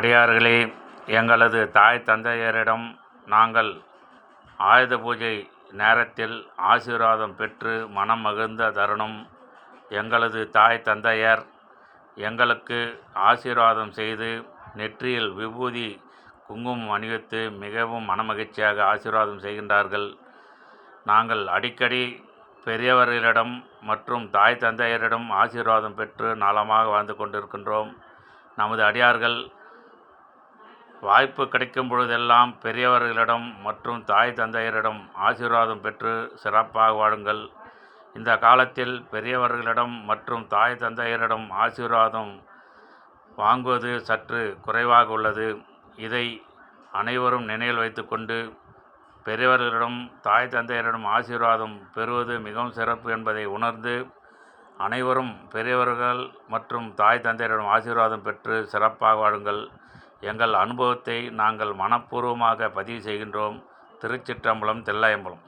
அடியார்களே எங்களது தாய் தந்தையரிடம் நாங்கள் ஆயுத பூஜை நேரத்தில் ஆசீர்வாதம் பெற்று மனம் மகிழ்ந்த தருணம். எங்களது தாய் தந்தையர் எங்களுக்கு ஆசீர்வாதம் செய்து நெற்றியில் விபூதி குங்குமம் அணிவித்து மிகவும் மனமகிழ்ச்சியாக ஆசீர்வாதம் செய்கின்றார்கள். நாங்கள் அடிக்கடி பெரியவர்களிடம் மற்றும் தாய் தந்தையரிடம் ஆசீர்வாதம் பெற்று நலமாக வாழ்ந்து கொண்டிருக்கின்றோம். நமது அடியார்கள் வாய்ப்பு கிடைக்கும் பொழுதெல்லாம் பெரியவர்களிடம் மற்றும் தாய் தந்தையரிடம் ஆசீர்வாதம் பெற்று சிறப்பாக வாழுங்கள். இந்த காலத்தில் பெரியவர்களிடம் மற்றும் தாய் தந்தையரிடம் ஆசீர்வாதம் வாங்குவது சற்று குறைவாக உள்ளது. இதை அனைவரும் நினைவில் வைத்துக்கொண்டு பெரியவர்களிடம் தாய் தந்தையரிடம் ஆசீர்வாதம் பெறுவது மிகவும் சிறப்பு என்பதை உணர்ந்து அனைவரும் பெரியவர்கள் மற்றும் தாய் தந்தையரிடம் ஆசீர்வாதம் பெற்று சிறப்பாக வாழுங்கள். எங்கள் அனுபவத்தை நாங்கள் மனப்பூர்வமாக பதிவு செய்கின்றோம். திருச்சிற்றம்பலம் தில்லையம்பலம்